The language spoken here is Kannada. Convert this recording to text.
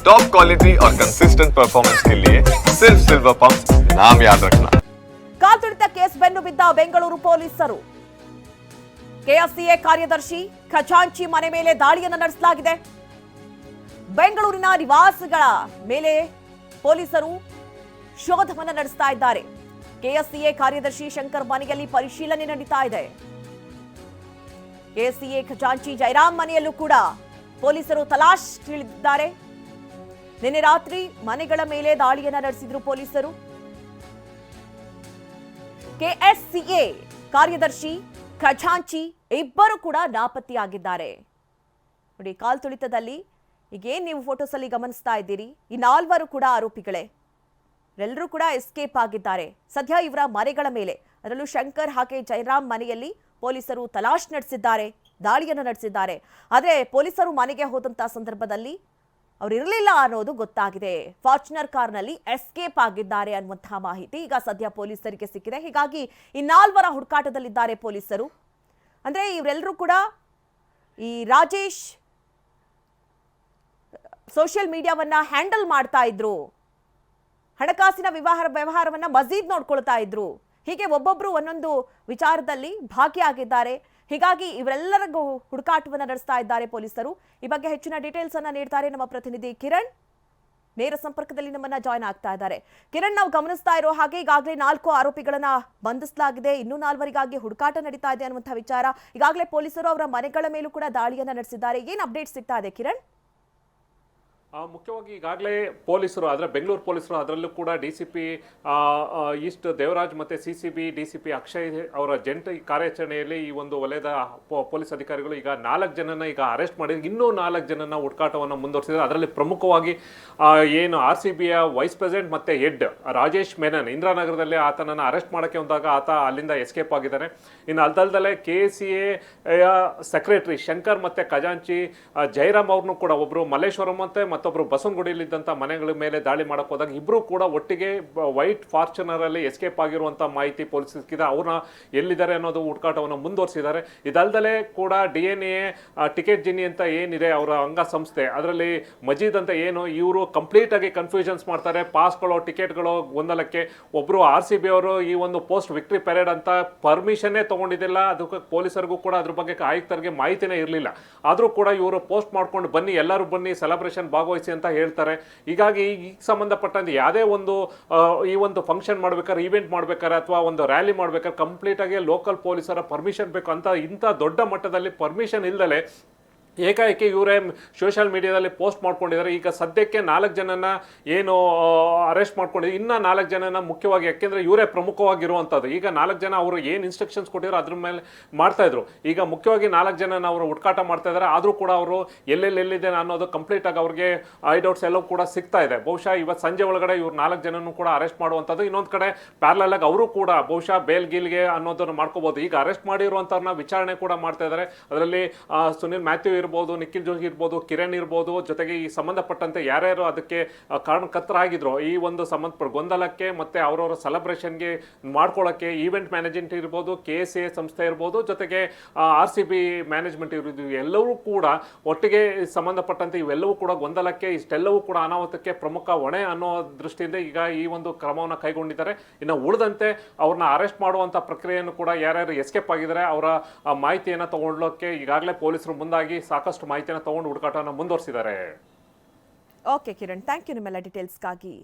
टॉप क्वालिटी और कंसिस्टेंट परफॉर्मेंस के लिए सिर्फ सिल्वर पंप नाम याद रखना ಕಾಲ್ತುಳಿತ ಕೇಸ್ ಬೆನ್ನು ಬಿದ್ದ ಬೆಂಗಳೂರು ಪೊಲೀಸರು ಕೆಎಸ್ಸಿಎ ಕಾರ್ಯದರ್ಶಿ ಖಜಾಂಚಿ ಮನೆ ಮೇಲೆ ದಾಳಿಯನ್ನು ನಡೆಸಲಾಗಿದೆ ಬೆಂಗಳೂರಿನ ನಿವಾಸಗಳ ಮೇಲೆ ಪೊಲೀಸರು ಶೋಧವನ್ನು ನಡೆಸ್ತಾ ಇದ್ದಾರೆ ಕೆಎಸ್ಸಿಎ ಕಾರ್ಯದರ್ಶಿ ಶಂಕರ್ ಮನೆಯಲ್ಲಿ ಪರಿಶೀಲನೆ ನಡೀತಾ ಇದೆ ಕೆಎಸ್ಸಿಎ ಖಜಾಂಚಿ ಜಯರಾಮ್ ಮನೆಯಲ್ಲೂ ಕೂಡ ಪೊಲೀಸರು ತಲಾಶ್ ತಿಳಿದಿದ್ದಾರೆ ನಿನ್ನೆ ರಾತ್ರಿ ಮನೆಗಳ ಮೇಲೆ ದಾಳಿಯನ್ನ ನಡೆಸಿದ್ರು ಪೊಲೀಸರು. ಕೆಎಸ್ಸಿಎ ಕಾರ್ಯದರ್ಶಿ ಖಜಾಂಚಿ ಇಬ್ಬರು ಕೂಡ ನಾಪತ್ತೆಯಾಗಿದ್ದಾರೆ. ನೋಡಿ, ಕಾಲ್ ತುಳಿತದಲ್ಲಿ ಈಗೇನ್ ನೀವು ಫೋಟೋಸ್ ಅಲ್ಲಿ ಗಮನಿಸ್ತಾ ಇದ್ದೀರಿ? ಈ ನಾಲ್ವರು ಕೂಡ ಆರೋಪಿಗಳೇ. ಎಲ್ಲರೂ ಕೂಡ ಎಸ್ಕೇಪ್ ಆಗಿದ್ದಾರೆ. ಸದ್ಯ ಇವರ ಮನೆಗಳ ಮೇಲೆ, ಅದರಲ್ಲೂ ಶಂಕರ್ ಹಾಗೆ ಜಯರಾಮ್ ಮನೆಯಲ್ಲಿ ಪೊಲೀಸರು ತಲಾಶ್ ನಡೆಸಿದ್ದಾರೆ, ದಾಳಿಯನ್ನು ನಡೆಸಿದ್ದಾರೆ. ಆದರೆ ಪೊಲೀಸರು ಮನೆಗೆ ಹೋದಂತಹ ಸಂದರ್ಭದಲ್ಲಿ ಅವ್ರು ಇರಲಿಲ್ಲ ಅನ್ನೋದು ಗೊತ್ತಾಗಿದೆ. ಫಾರ್ಚುನರ್ ಕಾರ್ನಲ್ಲಿ ಎಸ್ಕೇಪ್ ಆಗಿದ್ದಾರೆ ಅನ್ನುವಂತಹ ಮಾಹಿತಿ ಈಗ ಸದ್ಯ ಪೊಲೀಸರಿಗೆ ಸಿಕ್ಕಿದೆ. ಹೀಗಾಗಿ ಈ ನಾಲ್ವರ ಹುಡುಕಾಟದಲ್ಲಿದ್ದಾರೆ ಪೊಲೀಸರು. ಅಂದ್ರೆ ಇವರೆಲ್ಲರೂ ಕೂಡ ಈ ರಾಜೇಶ್, ಸೋಷಿಯಲ್ ಮೀಡಿಯಾವನ್ನ ಹ್ಯಾಂಡಲ್ ಮಾಡ್ತಾ ಇದ್ರು. ಹಣಕಾಸಿನ ವ್ಯವಹಾರ ವ್ಯವಹಾರವನ್ನ ಮಜೀದ್ ನೋಡ್ಕೊಳ್ತಾ ಇದ್ರು. ಹೀಗೆ ಒಬ್ಬೊಬ್ರು ಒಂದೊಂದು ವಿಚಾರದಲ್ಲಿ ಭಾಗಿಯಾಗಿದ್ದಾರೆ. ಹೀಗಾಗಿ ಇವರೆಲ್ಲರಿಗೂ ಹುಡುಕಾಟವನ್ನು ನಡೆಸ್ತಾ ಇದ್ದಾರೆ ಪೊಲೀಸರು. ಈ ಬಗ್ಗೆ ಹೆಚ್ಚಿನ ಡೀಟೇಲ್ಸ್ ಅನ್ನ ನೀಡ್ತಾರೆ ನಮ್ಮ ಪ್ರತಿನಿಧಿ ಕಿರಣ್. ನೇರ ಸಂಪರ್ಕದಲ್ಲಿ ನಮ್ಮನ್ನ ಜಾಯ್ನ್ ಆಗ್ತಾ ಇದ್ದಾರೆ. ಕಿರಣ್, ನಾವು ಗಮನಿಸ್ತಾ ಇರೋ ಹಾಗೆ ಈಗಾಗಲೇ ನಾಲ್ಕು ಆರೋಪಿಗಳನ್ನ ಬಂಧಿಸಲಾಗಿದೆ. ಇನ್ನೂ ನಾಲ್ವರಿಗಾಗಿ ಹುಡುಕಾಟ ನಡೀತಾ ಇದೆ ಅನ್ನುವಂಥ ವಿಚಾರ ಈಗಾಗಲೇ ಪೊಲೀಸರು ಅವರ ಮನೆಗಳ ಮೇಲೂ ಕೂಡ ದಾಳಿಯನ್ನ ನಡೆಸಿದ್ದಾರೆ. ಏನು ಅಪ್ಡೇಟ್ ಸಿಗ್ತಾ ಇದೆ ಕಿರಣ್? ಮುಖ್ಯವಾಗಿ ಈಗಾಗಲೇ ಪೊಲೀಸರು, ಆದರೆ ಬೆಂಗಳೂರು ಪೊಲೀಸರು, ಅದರಲ್ಲೂ ಕೂಡ D C P east Devaraj ಮತ್ತು C C B, D C P Akshay ಅವರ ಜಂಟಿ ಕಾರ್ಯಾಚರಣೆಯಲ್ಲಿ ಈ ಒಂದು ವಲಯದ ಪೊಲೀಸ್ ಅಧಿಕಾರಿಗಳು ಈಗ ನಾಲ್ಕು ಜನನ ಈಗ ಅರೆಸ್ಟ್ ಮಾಡಿ, ಇನ್ನೂ ನಾಲ್ಕು ಜನನ ಹುಡುಕಾಟವನ್ನು ಮುಂದುವರಿಸಿದ್ದಾರೆ. ಅದರಲ್ಲಿ ಪ್ರಮುಖವಾಗಿ ಏನು ಆರ್ ಸಿ ಬಿಯ ವೈಸ್ ಪ್ರೆಸಿಡೆಂಟ್ ಮತ್ತು ಹೆಡ್ ರಾಜೇಶ್ ಮೆನನ್, ಇಂದಿರಾನಗರದಲ್ಲಿ ಆತನನ್ನು ಅರೆಸ್ಟ್ ಮಾಡೋಕ್ಕೆ ಹೋದಾಗ ಆತ ಅಲ್ಲಿಂದ ಎಸ್ಕೇಪ್ ಆಗಿದ್ದಾನೆ. ಇನ್ನು ಅಲ್ದಲ್ದಲ್ಲೇ K C A secretary Shankar ಮತ್ತು ಖಜಾಂಚಿ ಜೈರಾಮ್ ಜಯರಾಮ್ ಅವ್ರನ್ನೂ ಕೂಡ ಒಬ್ಬರು ಮಲ್ಲೇಶ್ವರಂ ಮತ್ತು ಮತ್ತೊಬ್ಬರು ಬಸವನಗುಡಿಯಲ್ಲಿದ್ದಂಥ ಮನೆಗಳ ಮೇಲೆ ದಾಳಿ ಮಾಡೋಕೆ ಹೋದಾಗ ಇಬ್ಬರು ಕೂಡ ಒಟ್ಟಿಗೆ ವೈಟ್ ಫಾರ್ಚುನರಲ್ಲಿ ಎಸ್ಕೇಪ್ ಆಗಿರುವಂಥ ಮಾಹಿತಿ ಪೊಲೀಸ್ ಸಿಕ್ಕಿದೆ. ಅವ್ರನ್ನ ಎಲ್ಲಿದ್ದಾರೆ ಅನ್ನೋದು ಹುಡುಕಾಟವನ್ನು ಮುಂದುವರಿಸಿದ್ದಾರೆ. ಇದಲ್ದಲೇ ಕೂಡ D N A ticket genie ಅಂತ ಏನಿದೆ ಅವರ ಅಂಗಸಂಸ್ಥೆ. ಅದರಲ್ಲಿ ಮಜೀದ್ ಅಂತ ಏನು, ಇವರು ಕಂಪ್ಲೀಟ್ ಆಗಿ ಕನ್ಫ್ಯೂಷನ್ಸ್ ಮಾಡ್ತಾರೆ. ಪಾಸ್ಗಳು ಟಿಕೆಟ್ಗಳು ಗೊಂದಲಕ್ಕೆ. ಒಬ್ಬರು ಆರ್ ಸಿ ಬಿ ಅವರು ಈ ಒಂದು ಪೋಸ್ಟ್ ವಿಕ್ಟ್ರಿ ಪೆರೇಡ್ ಅಂತ ಪರ್ಮಿಷನ್ನೇ ತಗೊಂಡಿದ್ದಿಲ್ಲ. ಅದಕ್ಕೆ ಪೊಲೀಸರಿಗೂ ಕೂಡ ಅದ್ರ ಬಗ್ಗೆ ಆಯುಕ್ತರಿಗೆ ಮಾಹಿತಿನೇ ಇರಲಿಲ್ಲ. ಆದರೂ ಕೂಡ ಇವರು ಪೋಸ್ಟ್ ಮಾಡ್ಕೊಂಡು ಬನ್ನಿ, ಎಲ್ಲರೂ ಬನ್ನಿ ಸೆಲೆಬ್ರೇಷನ್ ಭಾಗವಹಿಸಿ ಅಂತ ಹೇಳ್ತಾರೆ. ಹೀಗಾಗಿ ಈಗ ಸಂಬಂಧಪಟ್ಟಂತೆ ಯಾವುದೇ ಒಂದು ಈ ಒಂದು ಫಂಕ್ಷನ್ ಮಾಡ್ಬೇಕಾದ್ರೆ ಈವೆಂಟ್ ಮಾಡ್ಬೇಕಾದ್ರೆ ಅಥವಾ ಒಂದು ರ್ಯಾಲಿ ಮಾಡ್ಬೇಕಾದ್ರೆ ಕಂಪ್ಲೀಟಾಗಿ ಲೋಕಲ್ ಪೊಲೀಸರ ಪರ್ಮಿಷನ್ ಬೇಕು ಅಂತ ಇಂಥ ದೊಡ್ಡ ಮಟ್ಟದಲ್ಲಿ ಪರ್ಮಿಷನ್ ಇಲ್ದಲೆ ಏಕಾಏಕಿ ಇವರೇ ಸೋಷಿಯಲ್ ಮೀಡಿಯಾದಲ್ಲಿ ಪೋಸ್ಟ್ ಮಾಡ್ಕೊಂಡಿದ್ದಾರೆ. ಈಗ ಸದ್ಯಕ್ಕೆ ನಾಲ್ಕು ಜನನ ಏನು ಅರೆಸ್ಟ್ ಮಾಡ್ಕೊಂಡಿದ್ದಾರೆ ಇನ್ನು ನಾಲ್ಕು ಜನನ ಮುಖ್ಯವಾಗಿ ಯಾಕೆಂದರೆ ಇವರೇ ಪ್ರಮುಖವಾಗಿರುವಂಥದ್ದು ಈಗ ನಾಲ್ಕು ಜನ ಅವರು ಏನು ಇನ್ಸ್ಟ್ರಕ್ಷನ್ಸ್ ಕೊಟ್ಟಿರೋ ಅದ್ರ ಮೇಲೆ ಮಾಡ್ತಾಯಿದ್ರು ಈಗ ಮುಖ್ಯವಾಗಿ ನಾಲ್ಕು ಜನನ ಅವರು ಹುಡುಕಾಟ ಮಾಡ್ತಾ ಇದ್ದಾರೆ. ಆದರೂ ಕೂಡ ಅವರು ಎಲ್ಲೆಲ್ಲಿ ಎಲ್ಲಿದೆ ಅನ್ನೋದು ಕಂಪ್ಲೀಟ್ ಆಗಿ ಐ ಡೌಟ್ಸ್ ಎಲ್ಲವೂ ಕೂಡ ಸಿಗ್ತಾ ಇದೆ. ಬಹುಶಃ ಇವತ್ತು ಸಂಜೆ ಒಳಗಡೆ ಇವ್ರು ನಾಲ್ಕು ಜನನೂ ಕೂಡ ಅರೆಸ್ಟ್ ಮಾಡುವಂಥದ್ದು ಇನ್ನೊಂದು ಕಡೆ ಪ್ಯಾರಲಲ್ ಆಗಿ ಅವರು ಕೂಡ ಬಹುಶಃ ಬೇಲ್ ಗೀಲ್ಗೆ ಅನ್ನೋದನ್ನು ಮಾಡ್ಕೋಬೋದು ಈಗ ಅರೆಸ್ಟ್ ಮಾಡಿರುವಂಥವ್ರನ್ನ ವಿಚಾರಣೆ ಕೂಡ ಮಾಡ್ತಾ ಇದ್ದಾರೆ. ಅದರಲ್ಲಿ ಸುನಿಲ್ ಮ್ಯಾಥ್ಯೂ ಇರ್ಬೋದು, ನಿಖಿಲ್ ಜೋಶಿ ಇರ್ಬೋದು, ಕಿರಣ್ ಇರ್ಬೋದು, ಜೊತೆಗೆ ಈ ಸಂಬಂಧಪಟ್ಟಂತೆ ಯಾರ್ಯಾರು ಅದಕ್ಕೆ ಕಾರಣಕರ್ತರ ಆಗಿದ್ರು ಈ ಒಂದು ಸಂಬಂಧಪಟ್ಟ ಗೊಂದಲಕ್ಕೆ ಮತ್ತೆ ಅವರವರ ಸೆಲೆಬ್ರೇಷನ್ಗೆ ಮಾಡ್ಕೊಳ್ಳೋಕ್ಕೆ ಈವೆಂಟ್ ಮ್ಯಾನೇಜ್ಮೆಂಟ್ ಇರ್ಬೋದು ಕೆ ಎಸ್ ಎ ಸಂಸ್ಥೆ ಇರ್ಬೋದು, ಜೊತೆಗೆ ಆರ್ ಸಿ ಬಿ ಮ್ಯಾನೇಜ್ಮೆಂಟ್ ಇರ್ಬೋದು ಎಲ್ಲವೂ ಕೂಡ ಒಟ್ಟಿಗೆ ಸಂಬಂಧಪಟ್ಟಂತೆ ಇವೆಲ್ಲವೂ ಕೂಡ ಗೊಂದಲಕ್ಕೆ, ಇಷ್ಟೆಲ್ಲವೂ ಕೂಡ ಅನಾಹುತಕ್ಕೆ ಪ್ರಮುಖ ಹೊಣೆ ಅನ್ನೋ ದೃಷ್ಟಿಯಿಂದ ಈಗ ಈ ಒಂದು ಕ್ರಮವನ್ನು ಕೈಗೊಂಡಿದ್ದಾರೆ. ಇನ್ನು ಉಳಿದಂತೆ ಅವ್ರನ್ನ ಅರೆಸ್ಟ್ ಮಾಡುವಂಥ ಪ್ರಕ್ರಿಯೆಯನ್ನು ಕೂಡ ಯಾರ್ಯಾರು ಎಸ್ಕೇಪ್ ಆಗಿದ್ದಾರೆ, ಅವರ ಮಾಹಿತಿಯನ್ನು ತಗೊಳ್ಳೋಕ್ಕೆ ಈಗಾಗಲೇ ಪೊಲೀಸರು ಮುಂದಾಗಿ ಸಾಕಷ್ಟು ಮಾಹಿತಿಯನ್ನು ತಗೊಂಡು ಹುಡುಕಾಟವನ್ನು ಮುಂದುವರಿಸಿದ್ದಾರೆ. ಓಕೆ ಕಿರಣ್ ಥ್ಯಾಂಕ್ ಯು ನಿಮ್ಮೆಲ್ಲ ಡೀಟೇಲ್ಸ್ಗಾಗಿ